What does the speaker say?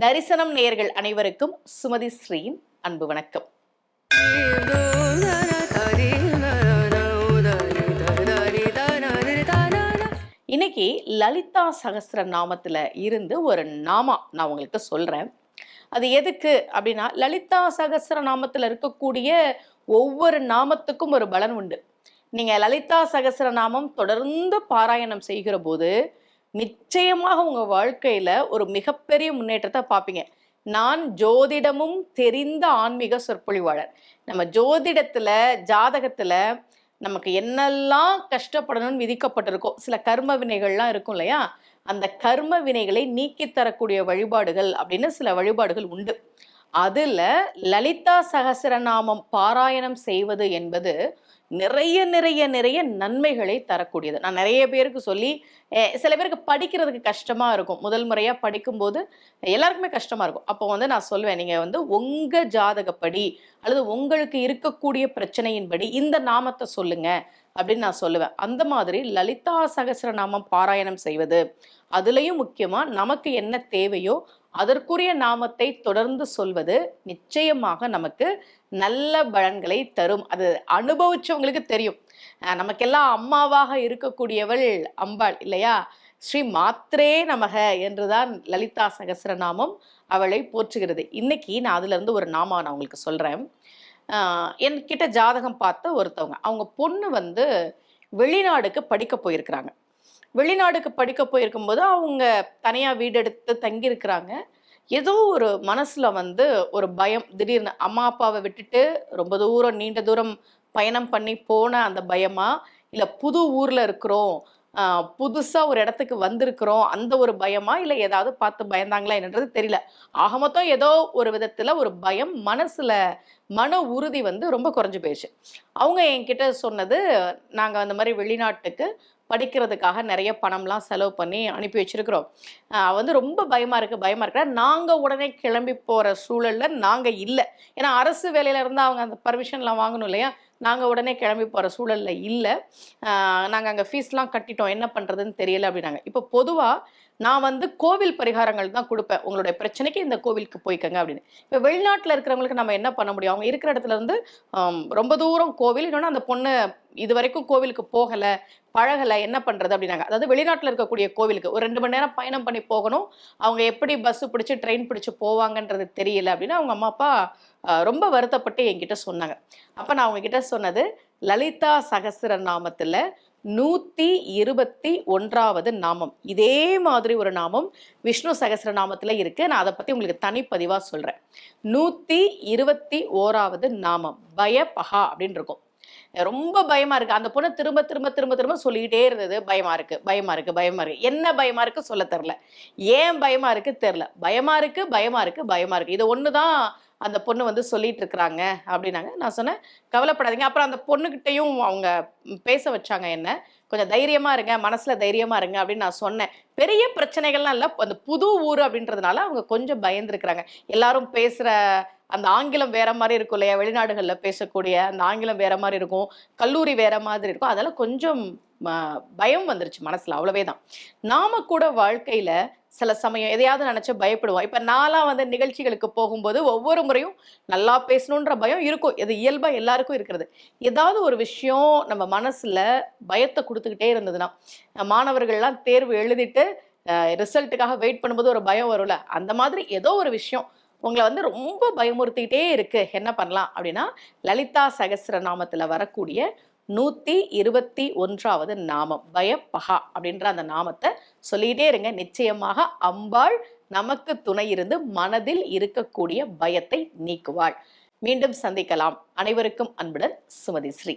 தரிசனம் நேயர்கள் அனைவருக்கும் சுமதி ஸ்ரீயின் அன்பு வணக்கம். இன்னைக்கு லலிதா சகசிர நாமத்துல இருந்து ஒரு நாமா நான் உங்களுக்கு சொல்றேன். அது எதுக்கு அப்படின்னா லலிதா சகசிர நாமத்துல இருக்கக்கூடிய ஒவ்வொரு நாமத்துக்கும் ஒரு பலன் உண்டு. நீங்க லலிதா சகசிர நாமம் தொடர்ந்து பாராயணம் செய்கிற போது நிச்சயமாக உங்கள் வாழ்க்கையில் ஒரு மிகப்பெரிய முன்னேற்றத்தை பார்ப்பீங்க. நான் ஜோதிடமும் தெரிந்த ஆன்மீக சொற்பொழிவாளர். நம்ம ஜோதிடத்தில் ஜாதகத்தில் நமக்கு என்னெல்லாம் கஷ்டப்படணும்னு விதிக்கப்பட்டிருக்கோ சில கர்ம வினைகள்லாம் இருக்கும் இல்லையா? அந்த கர்ம வினைகளை நீக்கித் தரக்கூடிய வழிபாடுகள் அப்படின்னு சில வழிபாடுகள் உண்டு. அதில் லலிதா சகசரநாமம் பாராயணம் செய்வது என்பது நிறைய நிறைய நிறைய நன்மைகளை தரக்கூடியது. நான் நிறைய பேருக்கு சொல்லி சில பேருக்கு படிக்கிறதுக்கு கஷ்டமாக இருக்கும். முதல் முறையாக படிக்கும்போது எல்லாருக்குமே கஷ்டமாக இருக்கும். அப்போ வந்து நான் சொல்லுவேன் நீங்கள் வந்து உங்கள் ஜாதகப்படி அல்லது உங்களுக்கு இருக்கக்கூடிய பிரச்சனையின்படி இந்த நாமத்தை சொல்லுங்க அப்படின்னு நான் சொல்லுவேன். அந்த மாதிரி லலிதா சகசரநாமம் பாராயணம் செய்வது அதுலேயும் முக்கியமாக நமக்கு என்ன தேவையோ அதற்குரிய நாமத்தை தொடர்ந்து சொல்வது நிச்சயமாக நமக்கு நல்ல பலன்களை தரும். அது அனுபவிச்சவங்களுக்கு தெரியும். நமக்கெல்லாம் அம்மாவாக இருக்கக்கூடியவள் அம்பாள் இல்லையா? ஸ்ரீ மாத்ரே நமக என்றுதான் லலிதா சகசரநாமம் அவளை போற்றுகிறது. இன்னைக்கு நான் அதுலேருந்து ஒரு நாமா நான் உங்களுக்கு சொல்கிறேன் என்கிட்ட ஜாதகம் பார்த்த ஒருத்தவங்க. அவங்க பொண்ணு வந்து வெளிநாடுக்கு படிக்க போயிருக்கிறாங்க. வெளிநாடுக்கு படிக்க போயிருக்கும்போது அவங்க தனியாக வீடு எடுத்து தங்கியிருக்கிறாங்க. ஏதோ ஒரு மனசில் வந்து ஒரு பயம். திடீர்னு அம்மா அப்பாவை விட்டுட்டு ரொம்ப தூரம் நீண்ட தூரம் பயணம் பண்ணி போன அந்த பயமா? இல்லை புது ஊரில் இருக்கிறோம். புதுசாக ஒரு இடத்துக்கு வந்திருக்கிறோம். அந்த ஒரு பயமா? இல்லை ஏதாவது பார்த்து பயந்தாங்களா என்னன்றது தெரியல. ஆக மொத்தம் ஏதோ ஒரு விதத்தில் ஒரு பயம் மனசில் மன உறுதி வந்து ரொம்ப குறைஞ்சு போயிடுச்சு. அவங்க என்கிட்ட சொன்னது நாங்கள் அந்த மாதிரி வெளிநாட்டுக்கு படிக்கிறதுக்காக நிறைய பணம்லாம் செலவு பண்ணி அனுப்பி வச்சுருக்கிறோம். வந்து ரொம்ப பயமாக இருக்குது பயமாக இருக்கிற நாங்கள் உடனே கிளம்பி போகிற சூழலில் நாங்கள் இல்லை. ஏன்னா அரசு வேலையில் இருந்து அவங்க அந்த பர்மிஷன்லாம் வாங்கணும் இல்லையா? நாங்கள் உடனே கிளம்பி போகிற சூழலில் இல்லை. நாங்கள் அங்கே ஃபீஸ்லாம் கட்டிட்டோம். என்ன பண்ணுறதுன்னு தெரியல அப்படின்னாங்க. இப்போ பொதுவாக நான் வந்து கோவில் பரிகாரங்கள் தான் கொடுப்பேன். உங்களுடைய பிரச்சனைக்கு இந்த கோவிலுக்கு போய்க்கங்க அப்படின்னு. இப்போ வெளிநாட்டில் இருக்கிறவங்களுக்கு நம்ம என்ன பண்ண முடியும்? அவங்க இருக்கிற இடத்துல இருந்து ரொம்ப தூரம் கோவில் இன்னொன்று அந்த பொண்ணு இது வரைக்கும் கோவிலுக்கு போகலை பழகலை என்ன பண்ணுறது அப்படின்னாங்க. அதாவது வெளிநாட்டில் இருக்கக்கூடிய கோவிலுக்கு ஒரு ரெண்டு மணி நேரம் பயணம் பண்ணி போகணும். அவங்க எப்படி பஸ்ஸு பிடிச்சி ட்ரெயின் பிடிச்சி போவாங்கன்றது தெரியல அப்படின்னு அவங்க அம்மா அப்பா ரொம்ப வருத்தப்பட்டு என்கிட்ட சொன்னாங்க. அப்போ நான் அவங்க கிட்ட சொன்னது லலிதா சகசிர நாமத்தில் நூற்றி இருபத்தி ஒன்றாவது நாமம். இதே மாதிரி ஒரு நாமம் விஷ்ணு சகஸ்ர நாமத்தில் இருக்கு. நான் அதை பற்றி உங்களுக்கு தனிப்பதிவாக சொல்கிறேன் நூற்றி இருபத்தி ஓராவது நாமம். பயபகா அப்படின்னு இருக்கும். ரொம்ப பயமா இருக்கு. அந்த பொண்ணு திரும்ப திரும்ப திரும்ப திரும்ப சொல்லிக்கிட்டே இருந்தது. பயமா இருக்கு பயமா இருக்கு பயமா இருக்கு. என்ன பயமா இருக்கு சொல்ல தெரில ஏன் பயமா இருக்கு தெரில பயமா இருக்கு பயமா இருக்கு பயமா இருக்கு. இது ஒண்ணுதான் அந்த பொண்ணு வந்து சொல்லிட்டு இருக்கிறாங்க அப்படின்னாங்க. நான் சொன்னேன் கவலைப்படாதீங்க. அப்புறம் அந்த பொண்ணுகிட்டையும் அவங்க பேச வச்சாங்க என்ன கொஞ்சம் தைரியமா இருங்க மனசுல தைரியமா இருங்க அப்படின்னு நான் சொன்னேன். பெரிய பிரச்சனைகள்லாம் இல்லை அந்த புது ஊர் அப்படின்றதுனால அவங்க கொஞ்சம் பயந்துருக்கிறாங்க. எல்லாரும் பேசுற அந்த ஆங்கிலம் வேற மாதிரி இருக்கும் இல்லையா? வெளிநாடுகளில் பேசக்கூடிய அந்த ஆங்கிலம் வேற மாதிரி இருக்கும். கல்லூரி வேற மாதிரி இருக்கும். அதெல்லாம் கொஞ்சம் ம, பயம் வந்துருச்சு மனசில் அவ்வளவே தான் நாம கூட வாழ்க்கையில சில சமயம் எதையாவது நினைச்சு பயப்படுவோம். இப்போ நான்லாம் வந்து நிகழ்ச்சிகளுக்கு போகும்போது ஒவ்வொரு முறையும் நல்லா பேசணுன்ற பயம் இருக்கும். இது இயல்பாக எல்லாருக்கும் இருக்கிறது. ஏதாவது ஒரு விஷயம் நம்ம மனசில் பயத்தை கொடுத்துக்கிட்டே இருந்ததுன்னா மாணவர்கள்லாம் தேர்வு எழுதிட்டு ரிசல்ட்டுக்காக வெயிட் பண்ணும்போது ஒரு பயம் வரும்ல. அந்த மாதிரி ஏதோ ஒரு விஷயம் உங்களை வந்து ரொம்ப பயமுறுத்திக்கிட்டே இருக்கு. என்ன பண்ணலாம் அப்படின்னா லலிதா சகஸ்ர நாமத்துல வரக்கூடிய நூத்தி இருபத்தி ஒன்றாவது நாமம் பயப்பகா அப்படின்ற அந்த நாமத்தை சொல்லிக்கிட்டே இருங்க. நிச்சயமாக அம்பாள் நமக்கு துணை இருந்து மனதில் இருக்கக்கூடிய பயத்தை நீக்குவாள். மீண்டும் சந்திக்கலாம். அனைவருக்கும் அன்புடன் சுமதி ஸ்ரீ.